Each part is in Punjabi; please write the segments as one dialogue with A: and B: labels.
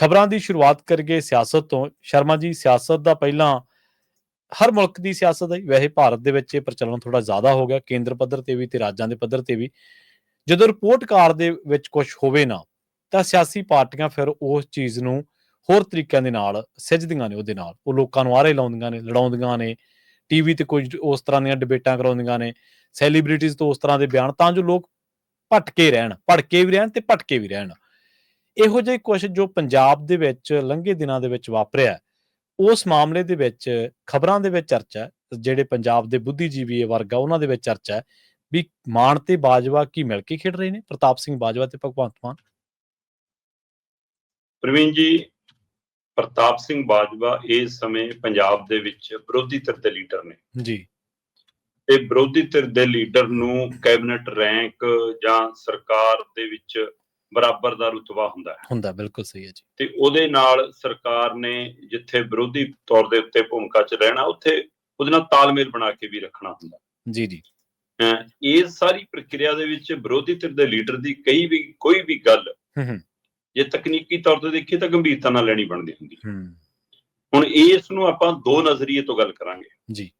A: ਖਬਰਾਂ ਦੀ ਸ਼ੁਰੂਆਤ ਕਰੀਏ ਸਿਆਸਤ ਤੋਂ। ਸ਼ਰਮਾ ਜੀ, ਸਿਆਸਤ ਦਾ ਪਹਿਲਾਂ ਹਰ ਮੁਲਕ ਦੀ ਸਿਆਸਤ ਹੈ। ਵੈਸੇ ਭਾਰਤ ਦੇ ਵਿੱਚ ਇਹ ਪ੍ਰਚਲਨ ਥੋੜਾ ਜ਼ਿਆਦਾ ਹੋ ਗਿਆ, ਕੇਂਦਰ ਪੱਧਰ ਤੇ ਵੀ ਤੇ ਰਾਜਾਂ ਦੇ ਪੱਧਰ ਤੇ ਵੀ। ਜਦੋਂ ਰਿਪੋਰਟ ਕਾਰ ਦੇ ਵਿੱਚ ਕੁਝ ਹੋਵੇ ਨਾ, ਤਾਂ ਸਿਆਸੀ ਪਾਰਟੀਆਂ ਫਿਰ ਉਸ ਚੀਜ਼ ਨੂੰ ਹੋਰ ਤਰੀਕਿਆਂ ਦੇ ਨਾਲ ਸਿੱਝਦੀਆਂ ਨੇ ਉਹਦੇ ਨਾਲ। ਉਹ ਲੋਕਾਂ ਨੂੰ ਆਰੇ ਲਾਉਂਦੀਆਂ ਨੇ, ਲੜਾਉਂਦੀਆਂ ਨੇ। ਟੀਵੀ ਤੇ ਕੁਝ ਉਸ ਤਰ੍ਹਾਂ ਦੀਆਂ ਡਿਬੇਟਾਂ ਕਰਾਉਂਦੀਆਂ ਨੇ। ਸੈਲੀਬ੍ਰਿਟੀਜ਼ ਤੋਂ ਉਸ ਤਰ੍ਹਾਂ ਦੇ ਬਿਆਨ ਤਾਂ ਜੋ ਲੋਕ ਭਟਕੇ ਰਹਿਣ, ਭੜਕੇ ਵੀ ਰਹਿਣ ਤੇ ਭਟਕੇ ਵੀ ਰਹਿਣ। ਇਹੋ ਜਿਹੇ ਕੁਝ ਜੋ ਪੰਜਾਬ ਦੇ ਵਿੱਚ ਲੰਘੇ ਦਿਨਾਂ ਦੇ ਵਿੱਚ ਵਾਪਰਿਆ ਉਸ ਮਾਮਲੇ ਦੇ ਵਿੱਚ ਖਬਰਾਂ ਦੇ ਵਿੱਚ ਚਰਚਾ ਜਿਹੜੇ ਪੰਜਾਬ ਦੇ ਬੁੱਧੀਜੀਵੀ ਵਰਗਾ ਉਹਨਾਂ ਦੇ ਵਿੱਚ ਚਰਚਾ ਹੈ ਵੀ ਮਾਨ ਤੇ ਬਾਜਵਾ ਕੀ ਮਿਲ ਕੇ ਖੇਡ ਰਹੇ ਨੇ? ਪ੍ਰਤਾਪ ਸਿੰਘ ਬਾਜਵਾ ਤੇ ਭਗਵੰਤ ਮਾਨ।
B: ਪ੍ਰਵੀਨ ਜੀ ਪ੍ਰਤਾਪ ਸਿੰਘ ਬਾਜਵਾ ਇਸ ਸਮੇਂ ਪੰਜਾਬ ਦੇ ਵਿੱਚ ਵਿਰੋਧੀ ਧਿਰ ਦੇ ਲੀਡਰ ਨੇ।
A: ਜੀ।
B: ਤੇ ਵਿਰੋਧੀ ਧਿਰ ਦੇ ਲੀਡਰ ਨੂੰ ਕੈਬਨਿਟ ਰੈਂਕ ਜਾਂ ਸਰਕਾਰ ਦੇ ਵਿੱਚ ਬਰਾਬਰ ਦਾ ਰੁਤਬਾ ਹੁੰਦਾ ਹੈ।
A: ਹੁੰਦਾ ਬਿਲਕੁਲ ਸਹੀ ਹੈ ਜੀ।
B: ਤੇ ਉਹਦੇ ਨਾਲ ਸਰਕਾਰ ਨੇ ਜਿੱਥੇ ਵਿਰੋਧੀ ਤੌਰ ਦੇ ਉੱਤੇ ਭੂਮਿਕਾ 'ਚ ਰਹਿਣਾ ਉੱਥੇ ਉਹਦੇ ਨਾਲ ਤਾਲਮੇਲ ਬਣਾ ਕੇ ਵੀ ਰੱਖਣਾ ਹੁੰਦਾ।
A: ਜੀ ਜੀ।
B: ਇਸ ਸਾਰੀ ਪ੍ਰਕਿਰਿਆ ਦੇ ਵਿੱਚ ਵਿਰੋਧੀ ਧਿਰ ਦੇ ਲੀਡਰ ਦੀ ਕਈ ਵੀ ਕੋਈ ਵੀ ਗੱਲ
A: ਹੂੰ ਹੂੰ।
B: ਜੇ ਤਕਨੀਕੀ ਤੌਰ ਤੇ ਦੇਖੀਏ ਤਾਂ ਗੰਭੀਰਤਾ ਨਾਲ ਲੈਣੀ ਬਣਦੀ ਹੁੰਦੀ ਹੁਣ ਇਸ ਨੂੰ ਆਪਾਂ ਦੋ ਨਜ਼ਰੀਏ ਤੋਂ ਗੱਲ ਕਰਾਂਗੇ।
A: ਜੀ।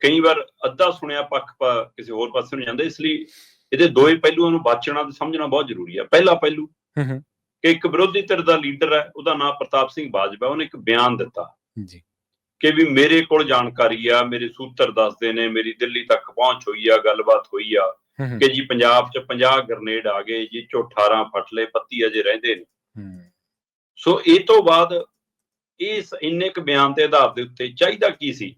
B: ਕਈ ਵਾਰ ਅੱਧਾ ਸੁਣਿਆ ਪੱਖ ਕਿਸੇ ਹੋਰ ਪਾਸੇ ਨੂੰ ਜਾਂਦਾ ਇਸ ਲਈ ਇਹਦੇ ਦੋਏ ਪਹਿਲੂਆਂ ਨੂੰ ਬਾਚਣਾ ਤੇ ਸਮਝਣਾ ਬਹੁਤ ਜ਼ਰੂਰੀ ਹੈ ਪਹਿਲਾ ਪਹਿਲੂ ਕਿ ਇੱਕ ਵਿਰੋਧੀ ਧਿਰ ਦਾ ਲੀਡਰ ਹੈ ਉਹਦਾ ਨਾਮ ਪ੍ਰਤਾਪ ਸਿੰਘ ਬਾਜਵਾ ਉਹਨੇ ਇੱਕ ਬਿਆਨ ਦਿੱਤਾ
A: ਜੀ।
B: ਕਿ ਵੀ ਮੇਰੇ ਕੋਲ ਜਾਣਕਾਰੀ ਆ ਮੇਰੇ ਸੂਤਰ ਦੱਸਦੇ ਨੇ ਮੇਰੀ ਦਿੱਲੀ ਤੱਕ ਪਹੁੰਚ ਹੋਈ ਆ ਗੱਲਬਾਤ ਹੋਈ ਆ ਕਿ ਜੀ ਪੰਜਾਬ 'ਚ 50 ਗ੍ਰਨੇਡ ਆ ਗਏ ਜੀ ਚੋਂ 18 ਫਟਲੇ ਪੱਤੀ ਅਜੇ ਰਹਿੰਦੇ ਨੇ। ਸੋ ਇਹ ਤੋਂ ਬਾਅਦ ਇਸ ਇੰਨੇ ਕੁ ਬਿਆਨ ਦੇ ਆਧਾਰ ਦੇ ਉੱਤੇ ਚਾਹੀਦਾ ਕੀ ਸੀ?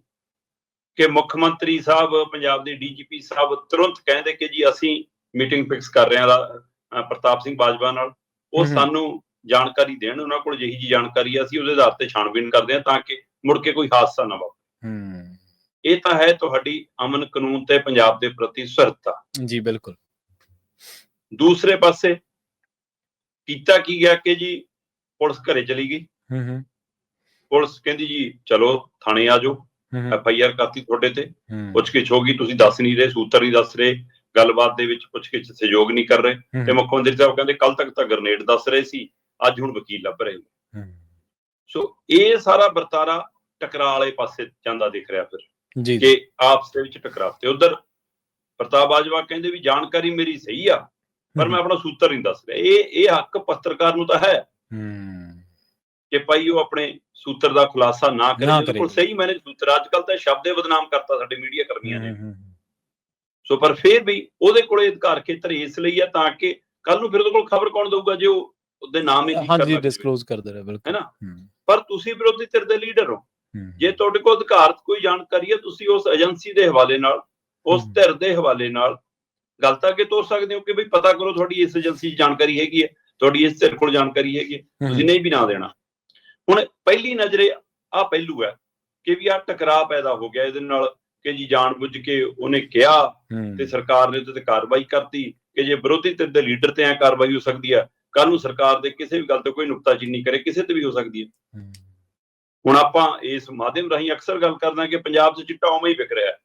B: ਕਿ ਮੁੱਖ ਮੰਤਰੀ ਸਾਹਿਬ ਪੰਜਾਬ ਦੇ ਡੀਜੀਪੀ ਸਾਹਿਬ ਤੁਰੰਤ ਕਹਿੰਦੇ ਕਿ ਜੀ ਅਸੀਂ ਮੀਟਿੰਗ ਫਿਕਸ ਕਰ ਰਹੇ ਹਾਂ ਪ੍ਰਤਾਪ ਸਿੰਘ ਬਾਜਵਾ ਨਾਲ। ਉਹ। ਸਾਨੂੰ ਜਾਣਕਾਰੀ ਦੇਣ ਉਹਨਾਂ ਕੋਲ ਜਿਹੀ ਜੀ ਜਾਣਕਾਰੀ ਆ ਅਸੀਂ ਉਹਦੇ ਆਧਾਰ ਤੇ ਛਾਣਬੀਨ ਕਰਦੇ ਹਾਂ ਤਾਂ ਕਿ ਮੁੜ ਕੇ ਕੋਈ ਹਾਦਸਾ ਨਾ ਵਾਪਰੇ।
A: ਹੂੰ
B: ਇਹ ਤਾਂ ਹੈ ਤੁਹਾਡੀ ਅਮਨ ਕਾਨੂੰਨ ਤੇ ਪੰਜਾਬ ਦੇ ਪ੍ਰਤੀ ਸੁਰਤਾ
A: ਜੀ ਬਿਲਕੁਲ।
B: ਦੂਸਰੇ ਪਾਸੇ ਕੀਤਾ ਕੀ ਗਿਆ ਕਿ ਜੀ ਪੁਲਿਸ ਘਰੇ ਚਲੀ ਗਈ।
A: ਹੂੰ ਹੂੰ
B: ਪੁਲਿਸ ਕਹਿੰਦੀ ਜੀ ਚਲੋ ਥਾਣੇ ਆ ਜਾਓ। ਐਫ ਆਈ ਆਰ ਕਰਤੀ ਤੁਹਾਡੇ ਤੇ। ਪੁੱਛਗਿੱਛ ਹੋ ਗਈ ਤੁਸੀਂ ਦੱਸ ਨਹੀਂ ਰਹੇ ਸੂਤਰ ਨਹੀਂ ਦੱਸ ਰਹੇ ਗੱਲਬਾਤ ਦੇ ਵਿੱਚ ਪੁੱਛਗਿੱਛ ਸਹਿਯੋਗ ਨਹੀਂ ਕਰ ਰਹੇ। ਤੇ ਮੁੱਖ ਮੰਤਰੀ ਸਾਹਿਬ ਕਹਿੰਦੇ ਕੱਲ ਤੱਕ ਤਾਂ ਗ੍ਰਨੇਡ ਦੱਸ ਰਹੇ ਸੀ ਅੱਜ ਹੁਣ ਵਕੀਲ ਲੱਭ ਰਹੇ ਨੇ। ਸੋ ਇਹ ਸਾਰਾ ਵਰਤਾਰਾ ਟਕਰਾਅ ਵਾਲੇ ਪਾਸੇ ਜਾਂਦਾ ਦਿਖ ਰਿਹਾ ਫਿਰ।
A: ਜੀ।
B: ਕਿ ਆਪਸ ਦੇ ਵਿੱਚ ਟਕਰਾਅ ਤੇ ਉਧਰ ਪ੍ਰਤਾਪ ਬਾਜਵਾ ਕਹਿੰਦੇ ਵੀ ਜਾਣਕਾਰੀ ਮੇਰੀ ਸਹੀ ਆ ਪਰ ਮੈਂ ਆਪਣਾ ਸੂਤਰ ਨਹੀਂ ਦੱਸ ਰਿਹਾ। ਇਹ ਇਹ ਹੱਕ ਪੱਤਰਕਾਰ ਨੂੰ ਤਾਂ ਹੈ।
A: ਹੂੰ।
B: ਕਿ ਭਾਈ ਉਹ ਆਪਣੇ ਸੂਤਰ ਦਾ ਖੁਲਾਸਾ ਨਾ ਕਰੇ
A: ਨਾ
B: ਉਹਦੇ ਕੋਲ
A: ਕਰੇ।
B: ਸਹੀ ਮੈਨੇ ਸੂਤਰ ਅੱਜ ਕੱਲ ਤਾਂ ਸ਼ਬਦੇ ਬਦਨਾਮ ਕਰਤਾ ਸਾਡੇ ਮੀਡੀਆ ਕਰਮੀਆਂ ਨੇ ਸੋ ਪਰ ਫਿਰ ਵੀ ਉਹਦੇ ਕੋਲੇ ਅਧਿਕਾਰ ਖੇਤਰ ਇਸ ਲਈ ਆ ਤਾਂ ਕਿ ਕੱਲ ਨੂੰ ਫਿਰ ਉਹਦੇ ਕੋਲ ਖਬਰ ਕੌਣ ਦਊਗਾ ਜੇ ਉਹ ਉਹਦੇ ਨਾਮ ਹੀ
A: ਹੂੰ।
B: leak
A: ਹਾਂਜੀ। ਡਿਸਕਲੋਜ਼ ਕਰਦੇ ਰਹੇ ਬਿਲਕੁਲ
B: ਹੈ ਨਾ?
A: ਹੂੰ,
B: ਪਰ ਤੁਸੀਂ ਵਿਰੋਧੀ ਧਿਰ ਦੇ ਲੀਡਰ ਹੋ ਜੇ ਤੁਹਾਡੇ ਕੋਲ ਅਧਿਕਾਰਤ ਕੋਈ ਜਾਣਕਾਰੀ ਹੈ ਤੁਸੀਂ ਉਸ ਏਜੰਸੀ ਦੇ ਹਵਾਲੇ ਨਾਲ ਉਸ। ਧਿਰ ਦੇ ਹਵਾਲੇ ਨਾਲ ਗੱਲ ਤਾਂ ਅੱਗੇ ਤੋਰ ਸਕਦੇ ਹੋ ਕਿ ਬਈ ਪਤਾ ਕਰੋ ਤੁਹਾਡੀ ਇਸ ਏਜੰਸੀ 'ਚ ਜਾਣਕਾਰੀ ਹੈਗੀ ਹੈ ਤੁਹਾਡੀ ਇਸ ਧਿਰ ਕੋਲ ਜਾਣਕਾਰੀ ਹੈਗੀ ਤੁਸੀਂ ਨਹੀਂ ਵੀ ਨਾ ਦੇਣਾ ਹੁਣ ਪਹਿਲੀ ਨਜ਼ਰੇ ਆ ਪਹਿਲੂ ਹੈ ਕਿ ਵੀ ਆ ਟਕਰਾਅ ਪੈਦਾ ਹੋ ਗਿਆ ਇਹਦੇ ਨਾਲ ਕਿ ਜੀ ਜਾਣਬੁੱਝ ਕੇ ਉਹਨੇ ਕਿਹਾ ਤੇ ਸਰਕਾਰ ਨੇ ਉਹਦੇ ਤੇ ਕਾਰਵਾਈ ਕਰਤੀ ਕਿ ਜੇ ਵਿਰੋਧੀ ਧਿਰ ਦੇ ਲੀਡਰ ਤੇ ਐ ਕਾਰਵਾਈ ਹੋ ਸਕਦੀ ਹੈ ਕੱਲ ਨੂੰ ਸਰਕਾਰ ਦੇ ਕਿਸੇ ਵੀ ਗੱਲ ਤੇ ਕੋਈ ਨੁਕਤਾਚੀਨੀ ਕਰੇ ਕਿਸੇ ਤੇ ਵੀ ਹੋ ਸਕਦੀ ਹੈ। ਹੁਣ ਆਪਾਂ ਇਸ ਮਾਧਿਅਮ ਰਾਹੀਂ ਅਕਸਰ ਗੱਲ ਕਰਦੇ ਹਾਂ ਕਿ ਪੰਜਾਬ 'ਚ ਚਿੱਟਾ ਉਵੇਂ ਹੀ ਵਿਕ ਰਿਹਾ ਹੈ।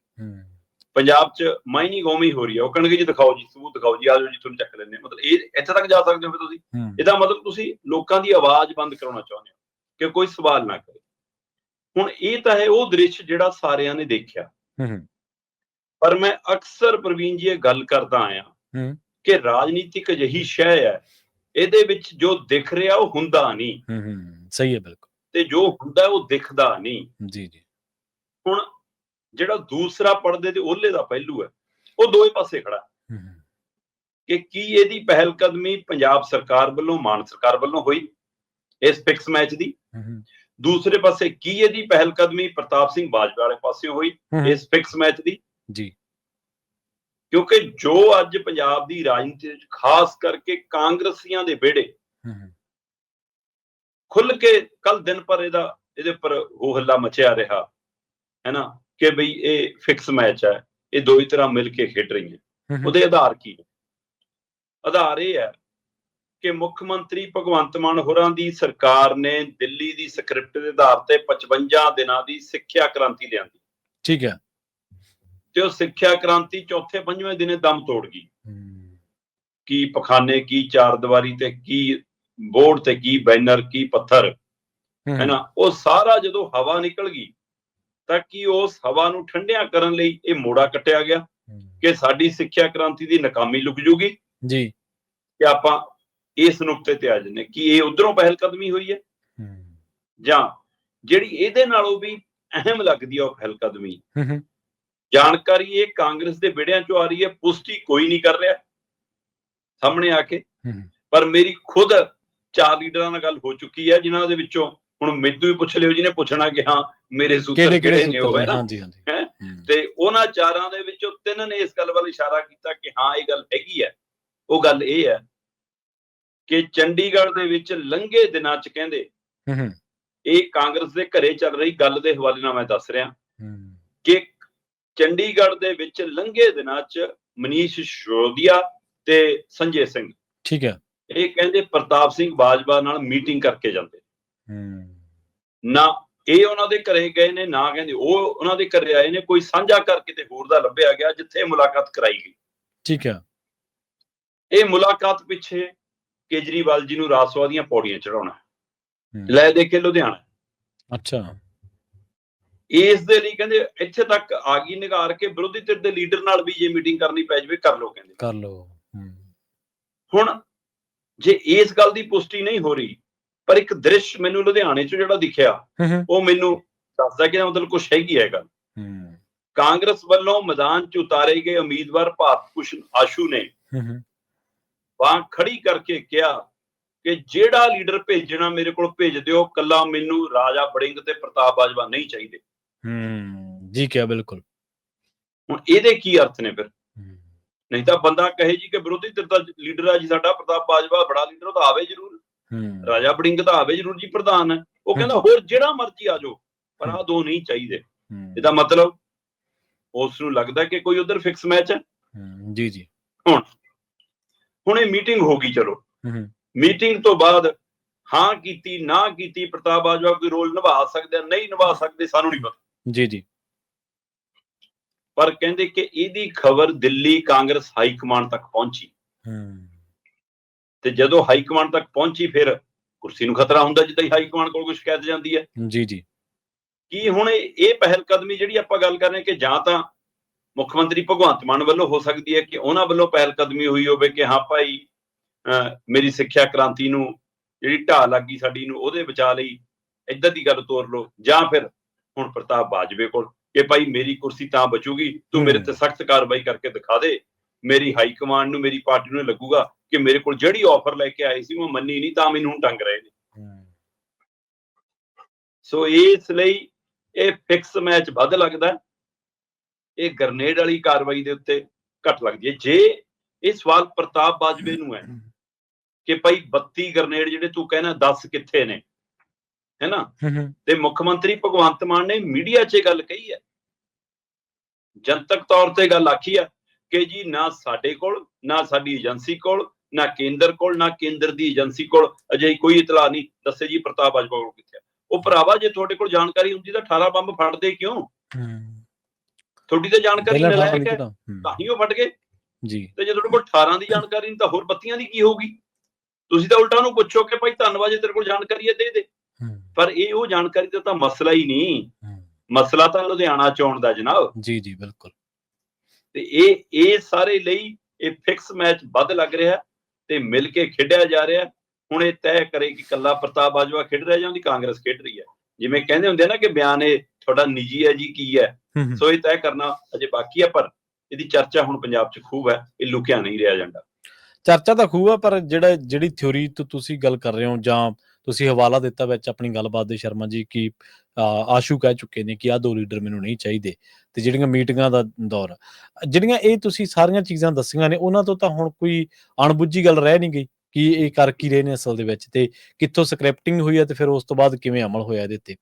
B: ਪੰਜਾਬ 'ਚ ਮਾਈਨਿੰਗ ਉਵੇਂ ਹੀ ਹੋ ਰਹੀ ਹੈ। ਉਹ ਕਹਿਣਗੇ ਜੀ ਦਿਖਾਓ ਜੀ ਸਬੂਤ ਦਿਖਾਓ ਜੀ ਆਜੋ ਜੀ ਤੁਹਾਨੂੰ ਚੱਕ ਹਾਂ। ਮਤਲਬ ਇਹ ਇੱਥੇ ਤੱਕ ਜਾ ਸਕਦੇ ਹੋ ਫਿਰ ਤੁਸੀਂ। ਇਹਦਾ ਮਤਲਬ ਤੁਸੀਂ ਲੋਕਾਂ ਦੀ ਆਵਾਜ਼ ਬੰਦ ਕਰਾਉਣਾ ਚਾਹੁੰਦੇ ਹੋ। ਕਿ ਕੋਈ ਸਵਾਲ ਨਾ ਕਰੇ। ਹੁਣ ਇਹ ਤਾਂ ਹੈ ਉਹ ਦ੍ਰਿਸ਼ ਜਿਹੜਾ ਸਾਰਿਆਂ ਨੇ ਦੇਖਿਆ। ਪਰ ਮੈਂ ਅਕਸਰ ਪ੍ਰਵੀਨ ਜੀ ਇਹ ਗੱਲ ਕਰਦਾ ਆਇਆ। ਕਿ ਰਾਜਨੀਤਿਕ ਅਜਿਹੀ ਸ਼ੈ ਹੈ ਇਹਦੇ ਵਿੱਚ ਜੋ ਦਿਖ ਰਿਹਾ ਉਹ ਹੁੰਦਾ ਨਹੀਂ।
A: ਹੂੰ, ਸਹੀ ਹੈ ਬਿਲਕੁਲ।
B: ਤੇ ਜੋ ਹੁੰਦਾ ਉਹ ਦਿਖਦਾ ਨਹੀਂ।
A: ਜੀ ਜੀ।
B: ਹੁਣ ਜਿਹੜਾ ਦੂਸਰਾ ਪਰਦੇ ਦੇ ਉਹਲੇ ਦਾ ਪਹਿਲੂ ਹੈ ਉਹ ਦੋਵੇਂ ਪਾਸੇ ਖੜਾ। ਕਿ ਕੀ ਇਹਦੀ ਪਹਿਲ ਕਦਮੀ ਪੰਜਾਬ ਸਰਕਾਰ ਵੱਲੋਂ ਮਾਨ ਸਰਕਾਰ ਵੱਲੋਂ ਹੋਈ ਇਸ ਫਿਕਸ ਮੈਚ ਦੀ? ਦੂਸਰੇ ਪਾਸੇ ਕੀ ਇਹਦੀ ਪਹਿਲ ਕਦਮੀ ਪ੍ਰਤਾਪ ਸਿੰਘ ਬਾਜਵਾ ਵਾਲੇ ਪਾਸਿਓਂ ਹੋਈ
A: ਹੂੰ,
B: ਇਸ ਫਿਕਸ ਮੈਚ ਦੀ?
A: ਜੀ।
B: ਕਿਉਂਕਿ ਜੋ ਅੱਜ ਪੰਜਾਬ ਦੀ ਰਾਜਨੀਤੀ ਵਿੱਚ ਖਾਸ ਕਰਕੇ ਕਾਂਗਰਸੀਆਂ ਦੇ
A: ਹੂੰ, ਹੂੰ,
B: ਖੁੱਲ ਕੇ ਕੱਲ ਦਿਨ ਪਰ ਇਹਦਾ ਇਹਦੇ ਉੱਪਰ ਹੋ ਹੱਲਾ ਮਚਿਆ ਰਿਹਾ ਹੈ ਨਾ ਕਿ ਬਈ ਇਹ ਫਿਕਸ ਮੈਚ ਹੈ ਇਹ ਦੋ ਹੀ ਤਰ੍ਹਾਂ ਮਿਲ ਕੇ ਖੇਡ ਰਹੀਆਂ।
A: ਹੂੰ, ਹੂੰ,
B: ਉਹਦੇ ਆਧਾਰ ਕੀ ਨੇ? ਆਧਾਰ ਇਹ ਹੈ ਕਿ ਮੁੱਖ ਮੰਤਰੀ ਭਗਵੰਤ ਮਾਨ ਹੋਰਾਂ ਦੀ ਸਰਕਾਰ ਨੇ ਦਿੱਲੀ ਦੀ ਸਕ੍ਰਿਪਟ ਦੇ ਆਧਾਰ ਤੇ 55 ਦਿਨਾਂ ਦੀ ਸਿੱਖਿਆ ਕ੍ਰਾਂਤੀ ਲਿਆਂਦੀ।
A: ਠੀਕ ਹੈ।
B: ਤੇ ਉਹ ਸਿੱਖਿਆ ਕ੍ਰਾਂਤੀ ਚੌਥੇ ਪੰਜਵੇਂ ਦਿਨੇ ਦਮ ਤੋੜ ਗਈ। ਕੀ ਪਖਾਨੇ ਕੀ ਚਾਰ ਦੀਵਾਰੀ ਤੇ ਕੀ ਬੋਰਡ ਤੇ ਕੀ ਬੈਨਰ ਕੀ ਪੱਥਰ
A: ਹੂੰ,
B: ਹੈ ਨਾ ਉਹ ਸਾਰਾ ਜਦੋਂ ਹਵਾ ਨਿਕਲ ਗਈ ਤਾਂ ਕੀ ਉਸ ਹਵਾ ਨੂੰ ਠੰਡਿਆਂ ਕਰਨ ਲਈ ਇਹ ਮੋੜਾ ਕੱਟਿਆ ਗਿਆ ਕਿ ਸਾਡੀ ਸਿੱਖਿਆ ਕ੍ਰਾਂਤੀ ਦੀ ਨਾਕਾਮੀ ਲੁਕ ਜੂਗੀ?
A: ਜੀ।
B: ਕਿ ਆਪਾਂ ਇਸ ਨੁਕਤੇ ਤੇ ਆ ਜੰਨੇ ਕਿ ਇਹ ਉਧਰੋਂ ਪਹਿਲ ਕਦਮੀ ਹੋਈ ਹੈ? ਜਾਂ ਜਿਹੜੀ ਇਹਦੇ ਨਾਲੋਂ ਵੀ ਅਹਿਮ ਲੱਗਦੀ ਹੈ ਉਹ ਪਹਿਲ ਕਦਮੀ ਜਾਣਕਾਰੀ ਇਹ ਕਾਂਗਰਸ ਦੇ ਵਿੜਿਆਂ ਚੋਂ ਆ ਰਹੀ ਹੈ ਪੁਸ਼ਟੀ ਕੋਈ ਨਹੀਂ ਕਰ ਰਿਹਾ। ਸਾਹਮਣੇ ਆ ਕੇ। ਪਰ ਮੇਰੀ ਖੁਦ ਚਾਰ ਲੀਡਰਾਂ ਨਾਲ ਗੱਲ ਹੋ ਚੁੱਕੀ ਹੈ ਜਿਨ੍ਹਾਂ ਦੇ ਵਿੱਚੋਂ ਹੁਣ ਮੈਨੂੰ ਵੀ ਪੁੱਛ ਲਿਓ ਜਿਹਨੇ ਪੁੱਛਣਾ ਕਿ ਹਾਂ ਮੇਰੇ ਸੂਤਰ
A: ਕਿਹੜੇ
B: ਨੇ ਉਹ ਹੈ ਨਾ? ਤੇ ਉਹਨਾਂ ਚਾਰਾਂ ਦੇ ਵਿੱਚੋਂ ਤਿੰਨ ਨੇ ਇਸ ਗੱਲ ਵੱਲ ਇਸ਼ਾਰਾ ਕੀਤਾ ਕਿ ਹਾਂ ਇਹ ਗੱਲ ਹੈਗੀ ਹੈ। ਉਹ ਗੱਲ ਇਹ ਹੈ ਕਿ ਚੰਡੀਗੜ੍ਹ ਦੇ ਵਿੱਚ ਲੰਘੇ ਦਿਨਾਂ 'ਚ ਕਹਿੰਦੇ
A: ਹੂੰ,
B: ਇਹ ਕਾਂਗਰਸ ਦੇ ਘਰੇ ਚੱਲ ਰਹੀ ਗੱਲ ਦੇ ਹਵਾਲੇ ਨਾਲ ਮੈਂ ਦੱਸ ਰਿਹਾ। ਕਿ ਚੰਡੀਗੜ੍ਹ ਦੇ ਵਿੱਚ ਲੰਘੇ ਦਿਨਾਂ 'ਚ ਮਨੀਸ਼ ਸ਼ੋਦੀਆ ਤੇ ਸੰਜੇ ਸਿੰਘ।
A: ਠੀਕ ਹੈ।
B: ਇਹ ਕਹਿੰਦੇ ਪ੍ਰਤਾਪ ਸਿੰਘ ਬਾਜਵਾ ਨਾਲ ਮੀਟਿੰਗ ਕਰਕੇ ਜਾਂਦੇ।
A: ਹੂੰ,
B: ਨਾ ਇਹ ਉਹਨਾਂ ਦੇ ਘਰੇ ਗਏ ਨੇ ਨਾ ਕਹਿੰਦੇ ਉਹ ਉਹਨਾਂ ਦੇ ਘਰੇ ਆਏ ਨੇ ਕੋਈ ਸਾਂਝਾ ਘਰ ਕਿਤੇ ਹੋਰ ਦਾ ਲੱਭਿਆ ਗਿਆ ਜਿੱਥੇ ਮੁਲਾਕਾਤ ਕਰਾਈ ਗਈ।
A: ਠੀਕ ਹੈ।
B: ਇਹ ਮੁਲਾਕਾਤ ਪਿੱਛੇ ਕੇਜਰੀਵਾਲ ਜੀ ਨੂੰ ਰਾਸਵਾ ਦੀਆਂ ਪੌੜੀਆਂ ਚੜਾਉਣਾ ਲੈ ਦੇ ਕੇ ਲੁਧਿਆਣਾ।
A: ਅੱਛਾ।
B: ਇਸ ਦੇ ਲਈ ਕਹਿੰਦੇ ਇੱਥੇ ਤੱਕ ਆ ਗਈ ਨਿਗਾਰ ਕੇ ਵਿਰੋਧੀ ਧਿਰ ਦੇ ਲੀਡਰ ਨਾਲ ਵੀ ਜੇ ਮੀਟਿੰਗ ਕਰਨੀ ਪੈ ਜਾਵੇ ਕਰ ਲਓ ਕਹਿੰਦੇ।
A: ਕਰ ਹੂੰ,
B: ਹੁਣ ਜੇ ਇਸ ਗੱਲ ਦੀ ਪੁਸ਼ਟੀ ਨਹੀਂ ਹੋ ਰਹੀ ਪਰ ਇੱਕ ਦ੍ਰਿਸ਼ ਮੈਨੂੰ ਲੁਧਿਆਣੇ 'ਚ ਜਿਹੜਾ ਦਿਖਿਆ ਉਹ ਮੈਨੂੰ ਦੱਸਦਾ ਕਿ ਮਤਲਬ ਕੁਝ ਹੈਗੀ। ਹੈ। ਗੱਲ ਕਾਂਗਰਸ ਵੱਲੋਂ ਮੈਦਾਨ 'ਚ ਉਤਾਰੇ ਗਏ ਉਮੀਦਵਾਰ ਭਾਰਤ ਭੂਸ਼ਣ ਆਸ਼ੂ ਨੇ। ਬਾਂਹ ਖੜੀ ਕਰਕੇ ਕਿਹਾ ਕਿ ਜਿਹੜਾ ਲੀਡਰ ਭੇਜਣਾ ਮੇਰੇ ਕੋਲ ਭੇਜ ਦਿਓ ਕੱਲਾ ਮੈਨੂੰ ਰਾਜਾ ਬੜਿੰਗ ਤੇ ਪ੍ਰਤਾਪ ਬਾਜਵਾ ਨਹੀਂ ਚਾਹੀਦੇ।
A: ਹੂੰ, ਜੀ ਕਿਹਾ ਬਿਲਕੁਲ।
B: ਹੁਣ ਇਹਦੇ ਕੀ ਅਰਥ ਨੇ ਫਿਰ? ਨਹੀਂ ਤਾਂ ਬੰਦਾ ਕਹੇ ਜੀ ਕਿ ਵਿਰੋਧੀ ਧਿਰ ਦਾ ਲੀਡਰ ਆ ਜੀ ਸਾਡਾ ਪ੍ਰਤਾਪ ਬਾਜਵਾ ਬੜਾ ਲੀਡਰ ਉਹ ਤਾਂ ਆਵੇ ਜ਼ਰੂਰ।
A: ਹੂੰ,
B: ਰਾਜਾ ਬੜਿੰਗ ਤਾਂ ਆਵੇ ਜ਼ਰੂਰ ਜੀ ਪ੍ਰਧਾਨ। ਹੈ ਉਹ ਕਹਿੰਦਾ ਹੋਰ ਜਿਹੜਾ ਮਰਜ਼ੀ ਆ ਜਾਓ ਪਰ ਆ ਦੋ ਨਹੀਂ ਚਾਹੀਦੇ। ਇਹਦਾ ਮਤਲਬ ਉਸ ਨੂੰ ਲੱਗਦਾ ਕਿ ਕੋਈ ਉਧਰ ਫਿਕਸ ਮੈਚ ਹੈ।
A: ਹੂੰ, ਜੀ ਜੀ।
B: ਹੁਣ ਇਹ ਮੀਟਿੰਗ ਹੋ ਗਈ ਚਲੋ। ਮੀਟਿੰਗ ਤੋਂ ਬਾਅਦ ਹਾਂ ਕੀਤੀ ਨਾ ਕੀਤੀ ਪ੍ਰਤਾਪ ਬਾਜਵਾ ਕੋਈ ਰੋਲ ਨਿਭਾ ਸਕਦੇ ਨਹੀਂ ਨਿਭਾ ਸਕਦੇ ਸਾਨੂੰ ਨਹੀਂ ਪਤਾ।
A: ਜੀ ਜੀ।
B: ਪਰ ਕਹਿੰਦੇ ਕਿ ਇਹਦੀ ਖਬਰ ਦਿੱਲੀ ਕਾਂਗਰਸ ਹਾਈ ਕਮਾਂਡ ਤੱਕ ਪਹੁੰਚੀ। ਤੇ ਜਦੋਂ ਹਾਈ ਕਮਾਂਡ ਤੱਕ ਪਹੁੰਚੀ ਫਿਰ ਕੁਰਸੀ ਨੂੰ ਖਤਰਾ ਹੁੰਦਾ ਜਿੱਦਾਂ ਹੀ ਹਾਈ ਕਮਾਂਡ ਕੋਲ ਕੋਈ ਸ਼ਿਕਾਇਤ ਜਾਂਦੀ ਹੈ।
A: ਜੀ ਜੀ।
B: ਕੀ ਹੁਣ ਇਹ ਪਹਿਲ ਕਦਮੀ ਜਿਹੜੀ ਆਪਾਂ ਗੱਲ ਕਰ ਰਹੇ ਕਿ ਜਾਂ ਤਾਂ ਮੁੱਖ ਮੰਤਰੀ ਭਗਵੰਤ ਮਾਨ ਵੱਲੋਂ ਹੋ ਸਕਦੀ ਹੈ ਕਿ ਉਹਨਾਂ ਵੱਲੋਂ ਪਹਿਲ ਕਦਮੀ ਹੋਈ ਹੋਵੇ ਕਿ ਹਾਂ ਭਾਈ ਮੇਰੀ ਸਿੱਖਿਆ ਕ੍ਰਾਂਤੀ ਨੂੰ ਜਿਹੜੀ ਢਾਹ ਲੱਗੀ ਸਾਡੀ ਨੂੰ ਉਹਦੇ ਬਚਾ ਲਈ ਇੱਧਰ ਦੀ ਗੱਲ ਤੋਰ ਲਓ ਜਾਂ ਫਿਰ ਹੁਣ ਪ੍ਰਤਾਪ ਬਾਜਵੇ ਕੋਲ ਕਿ ਭਾਈ ਮੇਰੀ ਕੁਰਸੀ ਤਾਂ ਬਚੂਗੀ ਤੂੰ ਮੇਰੇ ਤੇ ਸਖਤ ਕਾਰਵਾਈ ਕਰਕੇ ਦਿਖਾ ਦੇ ਮੇਰੀ ਹਾਈ ਕਮਾਂਡ ਨੂੰ ਮੇਰੀ ਪਾਰਟੀ ਨੂੰ ਲੱਗੂਗਾ ਕਿ ਮੇਰੇ ਕੋਲ ਜਿਹੜੀ ਆਫਰ ਲੈ ਕੇ ਆਈ ਸੀ ਉਹ ਮੰਨੀ ਨਹੀਂ ਤਾਂ ਮੈਨੂੰ ਟੰਗ ਰਹੇ ਨੇ। ਸੋ ਇਸ ਲਈ ਇਹ ਫਿਕਸ ਮੈਚ ਵੱਧ ਲੱਗਦਾ। ਇਹ ਗ੍ਰਨੇਡ ਵਾਲੀ ਕਾਰਵਾਈ ਦੇ ਉੱਤੇ ਘੱਟ ਲੱਗਦੀ ਹੈ। ਜੇ ਇਹ ਸਵਾਲ ਪ੍ਰਤਾਪ ਬਾਜਵੇ ਨੂੰ ਹੈ ਕਿ ਭਾਈ 32 ਗ੍ਰਨੇਡ ਜਿਹੜੇ ਤੂੰ ਕਹਿਣਾ 10 ਕਿੱਥੇ ਨੇ? ਹੈਨਾ ਤੇ ਮੁੱਖ ਮੰਤਰੀ ਭਗਵੰਤ ਮਾਨ ਨੇ ਮੀਡੀਆ 'ਚ ਇਹ ਗੱਲ ਕਹੀ ਹੈ। ਜਨਤਕ ਤੌਰ ਤੇ ਗੱਲ ਆਖੀ ਹੈ ਕਿ ਜੀ ਨਾ ਸਾਡੇ ਕੋਲ ਨਾ ਸਾਡੀ ਏਜੰਸੀ ਕੋਲ ਨਾ ਕੇਂਦਰ ਕੋਲ ਨਾ ਕੇਂਦਰ ਦੀ ਏਜੰਸੀ ਕੋਲ ਅਜਿਹੀ ਕੋਈ ਇਤਲਾ ਨਹੀਂ। ਦੱਸੇ ਜੀ ਪ੍ਰਤਾਪ ਬਾਜਵਾ ਕੋਲ ਕਿੱਥੇ ਉਹ ਭਰਾਵਾ ਜੇ ਤੁਹਾਡੇ ਕੋਲ ਜਾਣਕਾਰੀ ਹੁੰਦੀ ਤਾਂ 18 ਬੰਬ ਫੜਦੇ ਕਿਉਂ? ਤੁਹਾਡੀ ਤਾਂ ਜਾਣਕਾਰੀ ਨਲਾਇਕ ਹੈ।
A: ਤਾਂ ਹੂੰ,
B: ਉਹ ਫਟ ਗਏ।
A: ਜੀ।
B: ਤੇ ਜੇ ਤੁਹਾਡੇ ਕੋਲ 18 ਦੀ ਜਾਣਕਾਰੀ ਨਹੀਂ ਤਾਂ ਹੋਰ ਬੱਤੀਆਂ ਦੀ ਕੀ ਹੋਊਗੀ? ਤੁਸੀਂ ਤਾਂ ਉਲਟਾ ਨੂੰ ਪੁੱਛੋ ਕਿ ਭਾਈ ਧੰਨਵਾਦ ਜੇ ਤੇਰੇ ਕੋਲ ਜਾਣਕਾਰੀ ਹੈ ਦੇ ਦੇ। ਪਰ ਇਹ ਉਹ ਜਾਣਕਾਰੀ ਦਾ ਤਾਂ ਮਸਲਾ ਹੀ ਨਹੀਂ। ਮਸਲਾ ਤਾਂ ਲੁਧਿਆਣਾ ਚੋਣ ਦਾ ਜਨਾਬ।
A: ਜੀ ਜੀ ਬਿਲਕੁਲ।
B: ਤੇ ਇਹ ਇਹ ਸਾਰੇ ਲਈ ਇਹ ਫਿਕਸ ਮੈਚ ਵੱਧ ਲੱਗ ਰਿਹਾ ਤੇ ਮਿਲ ਕੇ ਖੇਡਿਆ ਜਾ ਰਿਹਾ। ਹੁਣ ਇਹ ਤੈਅ ਕਰੇ ਕਿ ਕੱਲਾ ਪ੍ਰਤਾਪ ਬਾਜਵਾ ਖੇਡ ਰਿਹਾ ਜਾਂ ਉਹਦੀ ਕਾਂਗਰਸ ਖੇਡ ਰਹੀ ਹੈ। ਜਿਵੇਂ ਕਹਿੰਦੇ ਹੁੰਦੇ ਨਾ ਕਿ ਬਿਆਨ ਇਹ ਤੁਹਾਡਾ ਨਿੱਜੀ ਹੈ ਜੀ ਕੀ ਹੈ?
A: ਹੂੰ, ਹੂੰ,
B: ਸੋ ਇਹ ਤੈਅ ਕਰਨਾ ਅਜੇ ਬਾਕੀ ਹੈ ਪਰ ਇਹਦੀ ਚਰਚਾ ਹੁਣ ਪੰਜਾਬ 'ਚ ਖੂਬ ਹੈ ਇਹ ਲੁਕਿਆ ਨਹੀਂ ਰਿਹਾ ਏਜੰਡਾ।
A: ਚਰਚਾ ਤਾਂ ਖੂਬ ਆ ਪਰ ਜਿਹੜਾ ਜਿਹੜੀ ਥਿਉਰੀ ਤੋਂ ਤੁਸੀਂ ਗੱਲ ਕਰ ਰਹੇ ਹੋ ਜਾਂ ਤੁਸੀਂ ਹਵਾਲਾ ਦਿੱਤਾ ਵਿੱਚ ਆਪਣੀ ਗੱਲਬਾਤ ਦੇ ਸ਼ਰਮਾ ਜੀ ਕਿ ਆਸ਼ੂ ਕਹਿ ਚੁੱਕੇ ਨੇ ਕਿ ਆ ਦੋ ਲੀਡਰ ਮੈਨੂੰ ਨਹੀਂ ਚਾਹੀਦੇ ਤੇ ਜਿਹੜੀਆਂ ਮੀਟਿੰਗਾਂ ਦਾ ਦੌਰ ਜਿਹੜੀਆਂ ਇਹ ਤੁਸੀਂ ਸਾਰੀਆਂ ਚੀਜ਼ਾਂ ਦੱਸੀਆਂ ਨੇ ਉਹਨਾਂ ਤੋਂ ਤਾਂ ਹੁਣ ਕੋਈ ਅਣਬੁੱਝੀ ਗੱਲ ਰਹਿ ਨਹੀਂ ਗਈ। ਕਿ ਇਹ ਕਰ ਕੀ ਰਹੇ ਨੇ ਅਸਲ ਦੇ ਵਿੱਚ ਤੇ ਕਿੱਥੋਂ ਸਕ੍ਰਿਪਟਿੰਗ ਹੋਈ ਹੈ ਤੇ ਫਿਰ ਉਸ ਤੋਂ ਬਾਅਦ ਕਿਵੇਂ ਅਮਲ ਹੋਇਆ ਇਹਦੇ ਤੇ